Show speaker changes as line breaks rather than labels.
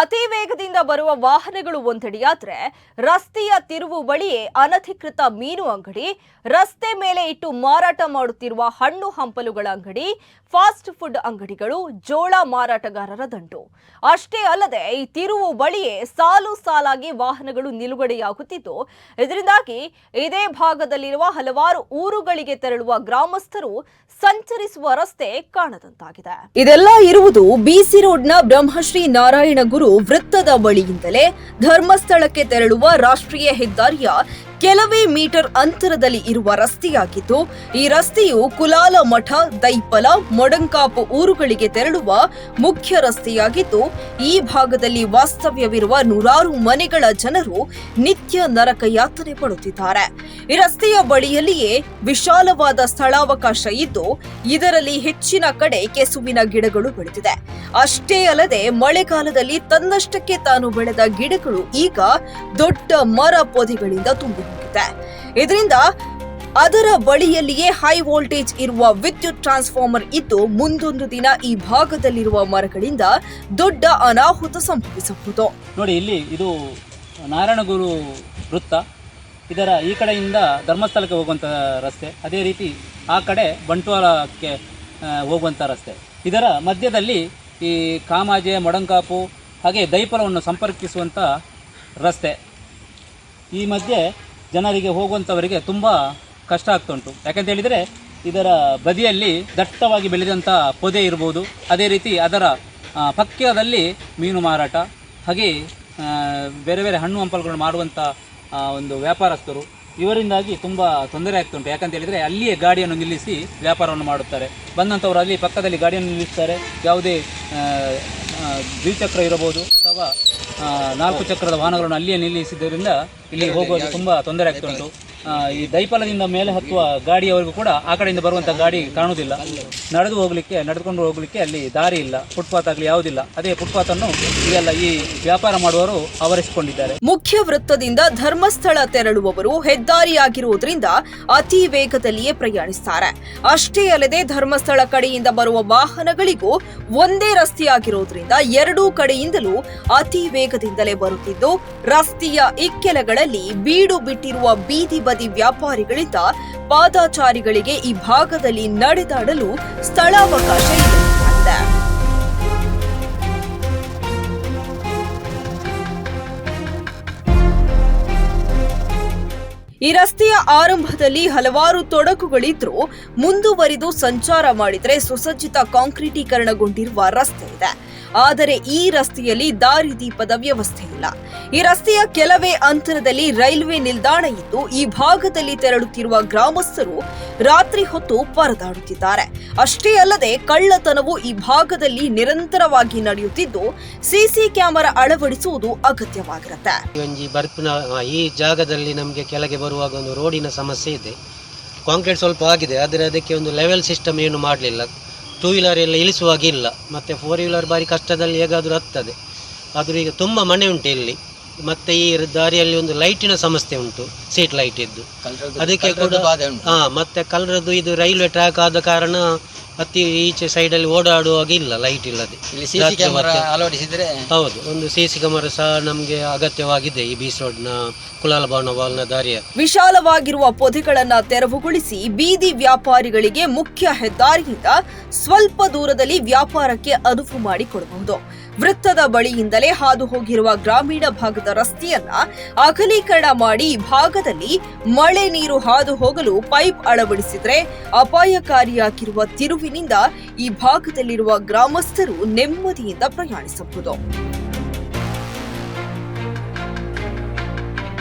ಅತಿ ವೇಗದಿಂದ ಬರುವ ವಾಹನಗಳು ಒಂದೆಡೆಯಾದ್ರೆ ರಸ್ತೆಯ ತಿರುವು ಬಳಿಯೇ ಅನಧಿಕೃತ ಮೀನು ಅಂಗಡಿ, ರಸ್ತೆ ಮೇಲೆ ಇಟ್ಟು ಮಾರಾಟ ಮಾಡುತ್ತಿರುವ ಹಣ್ಣು ಹಂಪಲುಗಳ ಅಂಗಡಿ, ಫಾಸ್ಟ್ ಫುಡ್ ಅಂಗಡಿಗಳು ಜೋಳ ಮಾರಾಟಗಾರರ ದಂಡು. ಅಷ್ಟೇ ಅಲ್ಲದೆ ಈ ತಿರುವು ಬಳಿಯೇ ಸಾಲು ಸಾಲಾಗಿ ವಾಹನಗಳು ನಿಲುಗಡೆಯಾಗುತ್ತಿದ್ದು, ಇದರಿಂದಾಗಿ ಇದೇ ಭಾಗದಲ್ಲಿರುವ ಹಲವಾರು ಊರುಗಳಿಗೆ ತೆರಳುವ ಗ್ರಾಮಸ್ಥರು ಸಂಚರಿಸುವ ರಸ್ತೆ ಕಾಣದಂತಾಗಿದೆ. ಇದೆಲ್ಲ ಇರುವುದು ಬಿಸಿ ರೋಡ್ನ ಬ್ರಹ್ಮಶ್ರೀ ನಾರಾಯಣ ಗುರು ವೃತ್ತದ ಬಳಿಯಿಂದಲೇ ಧರ್ಮಸ್ಥಳಕ್ಕೆ ತೆರಳುವ ರಾಷ್ಟ್ರೀಯ ಹೆದ್ದಾರಿಯ ಕೆಲವೇ ಮೀಟರ್ ಅಂತರದಲ್ಲಿ ಇರುವ ರಸ್ತೆಯಾಗಿದ್ದು, ಈ ರಸ್ತೆಯು ಕುಲಾಲ ಮಠ, ದೈಪಲ, ಮೊಡಂಕಾಪು ಊರುಗಳಿಗೆ ತೆರಳುವ ಮುಖ್ಯ ರಸ್ತೆಯಾಗಿದ್ದು, ಈ ಭಾಗದಲ್ಲಿ ವಾಸ್ತವ್ಯವಿರುವ ನೂರಾರು ಮನೆಗಳ ಜನರು ನಿತ್ಯ ನರಕ ಯಾತನೆ ಪಡುತ್ತಿದ್ದಾರೆ. ಈ ರಸ್ತೆಯ ಬಳಿಯಲ್ಲಿಯೇ ವಿಶಾಲವಾದ ಸ್ಥಳಾವಕಾಶ ಇದ್ದು, ಇದರಲ್ಲಿ ಹೆಚ್ಚಿನ ಕಡೆ ಕೆಸುವಿನ ಗಿಡಗಳು ಬೆಳೆದಿದೆ. ಅಷ್ಟೇ ಅಲ್ಲದೆ, ಮಳೆಗಾಲದಲ್ಲಿ ತನ್ನಷ್ಟಕ್ಕೆ ತಾನು ಬೆಳೆದ ಗಿಡಗಳು ಈಗ ದೊಡ್ಡ ಮರ ಪೊದೆಗಳಿಂದ ತುಂಬಿ ಹೋಗಿದೆ ಇದರಿಂದ ಅದರ ಬಳಿಯಲ್ಲಿಯೇ ಹೈ ವೋಲ್ಟೇಜ್ ಇರುವ ವಿದ್ಯುತ್ ಟ್ರಾನ್ಸ್ಫಾರ್ಮರ್ ಇದ್ದು ಮುಂದೊಂದು ದಿನ ಈ ಭಾಗದಲ್ಲಿರುವ ಮರಗಳಿಂದ ದೊಡ್ಡ ಅನಾಹುತ ಸಂಭವಿಸಬಹುದು.
ನೋಡಿ, ಇಲ್ಲಿ ಇದು ನಾರಾಯಣಗುರು ವೃತ್ತ. ಇದರ ಈ ಕಡೆಯಿಂದ ಧರ್ಮಸ್ಥಳಕ್ಕೆ ಹೋಗುವಂಥ ರಸ್ತೆ. ಅದೇ ರೀತಿ ಆ ಕಡೆ ಬಂಟ್ವಾಳಕ್ಕೆ ಹೋಗುವಂಥ ರಸ್ತೆ. ಇದರ ಮಧ್ಯದಲ್ಲಿ ಈ ಕಾಮಾಜೆ, ಮೊಡಂಕಾಪು ಹಾಗೆ ದೈಪಲವನ್ನು ಸಂಪರ್ಕಿಸುವಂಥ ರಸ್ತೆ. ಈ ಮಧ್ಯೆ ಜನರಿಗೆ ಹೋಗುವಂಥವರಿಗೆ ತುಂಬ ಕಷ್ಟ ಆಗ್ತುಂಟು. ಯಾಕಂತ ಹೇಳಿದರೆ ಇದರ ಬದಿಯಲ್ಲಿ ದಟ್ಟವಾಗಿ ಬೆಳೆದಂಥ ಪೊದೆ ಇರ್ಬೋದು. ಅದೇ ರೀತಿ ಅದರ ಪಕ್ಕದಲ್ಲಿ ಮೀನು ಮಾರಾಟ, ಹಾಗೆ ಬೇರೆ ಬೇರೆ ಹಣ್ಣು ಹಂಪಲುಗಳು ಮಾಡುವಂಥ ಒಂದು ವ್ಯಾಪಾರಸ್ಥರು ಇವರಿಂದಾಗಿ ತುಂಬ ತೊಂದರೆ ಆಗ್ತುಂಟು. ಯಾಕಂತ ಹೇಳಿದರೆ ಅಲ್ಲಿಯೇ ಗಾಡಿಯನ್ನು ನಿಲ್ಲಿಸಿ ವ್ಯಾಪಾರವನ್ನು ಮಾಡುತ್ತಾರೆ. ಬಂದಂಥವರು ಅಲ್ಲಿ ಪಕ್ಕದಲ್ಲಿ ಗಾಡಿಯನ್ನು ನಿಲ್ಲಿಸ್ತಾರೆ. ಯಾವುದೇ ದ್ವಿಚಕ್ರ ಇರಬಹುದು ಅಥವಾ ನಾಲ್ಕು ಚಕ್ರದ ವಾಹನಗಳನ್ನು ಅಲ್ಲಿಯೇ ನಿಲ್ಲಿಸಿದ್ದರಿಂದ ಇಲ್ಲಿ ಹೋಗೋದು ತುಂಬಾ ತೊಂದರೆ ಆಗ್ತಾ ಆ, ಈ ದೈಪಲದಿಂದ ಮೇಲೆ ಹತ್ತುವ ಗಾಡಿಯವರೆಗೂ ಕೂಡ ಆ ಕಡೆಯಿಂದ ಬರುವಂತಹ ಗಾಡಿ ಕಾಣುವುದಿಲ್ಲ. ನಡೆದು ಹೋಗಲಿಕ್ಕೆ, ನಡೆದುಕೊಂಡು ಹೋಗಲಿಕ್ಕೆ ಅಲ್ಲಿ ದಾರಿ ಇಲ್ಲ. ಫುಟ್ಪಾತ್ ಆಗಲಿ ಯಾವುದಿಲ್ಲ. ಅದೇ ಫುಟ್ಪಾತನ್ನು ಇದೆಲ್ಲ ಈ ವ್ಯಾಪಾರ ಮಾಡುವವರು ಆವರಿಸಿಕೊಂಡಿದ್ದಾರೆ.
ಮುಖ್ಯ ವೃತ್ತದಿಂದ ಧರ್ಮಸ್ಥಳ ತೆರಳುವವರು ಹೆದ್ದಾರಿಯಾಗಿರುವುದರಿಂದ ಅತಿ ವೇಗದಲ್ಲಿಯೇ ಪ್ರಯಾಣಿಸುತ್ತಾರೆ ಅಷ್ಟೇ ಅಲ್ಲದೆ ಧರ್ಮಸ್ಥಳ ಕಡೆಯಿಂದ ಬರುವ ವಾಹನಗಳಿಗೂ ಒಂದೇ ರಸ್ತೆಯಾಗಿರುವುದರಿಂದ ಎರಡೂ ಕಡೆಯಿಂದಲೂ ಅತಿ ವೇಗದಿಂದಲೇ ಬರುತ್ತಿದ್ದು, ರಸ್ತೆಯ ಇಕ್ಕೆಲಗಳಲ್ಲಿ ಬೀಡು ಬಿಟ್ಟಿರುವ ಬೀದಿ ಬದಿ ವ್ಯಾಪಾರಿಗಳಿಂದ ಪಾದಾಚಾರಿಗಳಿಗೆ ಈ ಭಾಗದಲ್ಲಿ ನಡೆದಾಡಲು ಸ್ಥಳಾವಕಾಶ ಇದೆ ಈ ರಸ್ತೆಯ ಆರಂಭದಲ್ಲಿ ಹಲವಾರು ತೊಡಕುಗಳಿದ್ರೂ ಮುಂದುವರಿದು ಸಂಚಾರ ಮಾಡಿದರೆ ಸುಸಜ್ಜಿತ ಕಾಂಕ್ರೀಟೀಕರಣಗೊಂಡಿರುವ ರಸ್ತೆ ಇದೆ. ಆದರೆ ಈ ರಸ್ತೆಯಲ್ಲಿ ದಾರಿದೀಪದ ವ್ಯವಸ್ಥೆ ಇಲ್ಲ. ಈ ರಸ್ತೆಯ ಕೆಲವೇ ಅಂತರದಲ್ಲಿ ರೈಲ್ವೆ ನಿಲ್ದಾಣ ಇದ್ದು, ಈ ಭಾಗದಲ್ಲಿ ತೆರಳುತ್ತಿರುವ ಗ್ರಾಮಸ್ಥರು ರಾತ್ರಿ ಹೊತ್ತು ಪರದಾಡುತ್ತಿದ್ದಾರೆ. ಅಷ್ಟೇ ಅಲ್ಲದೆ ಕಳ್ಳತನವು ಈ ಭಾಗದಲ್ಲಿ ನಿರಂತರವಾಗಿ ನಡೆಯುತ್ತಿದ್ದು, ಸಿಸಿ ಕ್ಯಾಮೆರಾ ಅಳವಡಿಸುವುದು ಅಗತ್ಯವಾಗಿರುತ್ತೆ.
ಈ ಜಾಗದಲ್ಲಿ ನಮಗೆ ಕೆಳಗೆ ಬರುವಾಗ ಒಂದು ರೋಡಿನ ಸಮಸ್ಯೆ ಇದೆ. ಕಾಂಕ್ರೀಟ್ ಸ್ವಲ್ಪ ಆಗಿದೆ, ಆದರೆ ಅದಕ್ಕೆ ಒಂದು ಲೆವೆಲ್ ಸಿಸ್ಟಮ್ ಏನು ಮಾಡಲಿಲ್ಲ. ಟೂ ವೀಲರ್ ಎಲ್ಲ ಇಳಿಸುವಾಗಿಲ್ಲ ಮತ್ತು ಫೋರ್ ವೀಲರ್ ಬಾರಿ ಕಷ್ಟದಲ್ಲಿ ಹೇಗಾದರೂ ಹತ್ತದೆ ಆದರೂ ಈಗ ತುಂಬ ಮನೆ ಉಂಟು ಇಲ್ಲಿ. ಮತ್ತು ಈ ದಾರಿಯಲ್ಲಿ ಒಂದು ಲೈಟಿನ ಸಮಸ್ಯೆ ಉಂಟು ಸೀಟ್ ಲೈಟ್ ಇದ್ದು. ಅದಕ್ಕೆ ಕೂಡ ಹಾ ಮತ್ತೆ ಕಲರದ್ದು ಇದು ರೈಲ್ವೆ ಟ್ರ್ಯಾಕ್ ಆದ ಕಾರಣ ಅತಿ ಈಚೆ ಸೈಡಲ್ಲಿ ಓಡಾಡುವಾಗ ಇಲ್ಲ ಲೈಟ್ ಇಲ್ಲದೆ.
ಇಲ್ಲಿ ಸಿಸಿ
ರಾತ್ರಿ
ಕ್ಯಾಮೆರಾ
ಮತ್ತೆ-
ಅಳವಡಿಸಿದ್ರೆ?
ಹೌದು ಒಂದು ಸಿ ಸಿ ಕ್ಯಾಮರಾ ಸಹ ನಮಗೆ ಅಗತ್ಯವಾಗಿದೆ ಈ ಬಿಸ್ ರೋಡ್ನ ಕುಲಾಲ ಭವನ ವಾಲ್ನ ದಾರಿಯ.
ವಿಶಾಲವಾಗಿರುವ ಪೊದೆಗಳನ್ನ ತೆರವುಗೊಳಿಸಿ ಬೀದಿ ವ್ಯಾಪಾರಿಗಳಿಗೆ ಮುಖ್ಯ ಹೆದ್ದಾರಿಯಿಂದ ಸ್ವಲ್ಪ ದೂರದಲ್ಲಿ ವ್ಯಾಪಾರಕ್ಕೆ ಅನುವು ಮಾಡಿಕೊಡಬಹುದು. ವೃತ್ತದ ಬಳಿಯಿಂದಲೇ ಹಾದು ಹೋಗಿರುವ ಗ್ರಾಮೀಣ ಭಾಗದ ರಸ್ತೆಯನ್ನ ಅಗಲೀಕರಣ ಮಾಡಿ ಭಾಗದಲ್ಲಿ ಮಳೆ ನೀರು ಹಾದು ಹೋಗಲು ಪೈಪ್ ಅಳವಡಿಸಿದ್ರೆ ಅಪಾಯಕಾರಿಯಾಗಿರುವ ತಿರುವಿನಿಂದ ಈ ಭಾಗದಲ್ಲಿರುವ ಗ್ರಾಮಸ್ಥರು ನೆಮ್ಮದಿಯಿಂದ ಪ್ರಯಾಣಿಸಬಹುದು.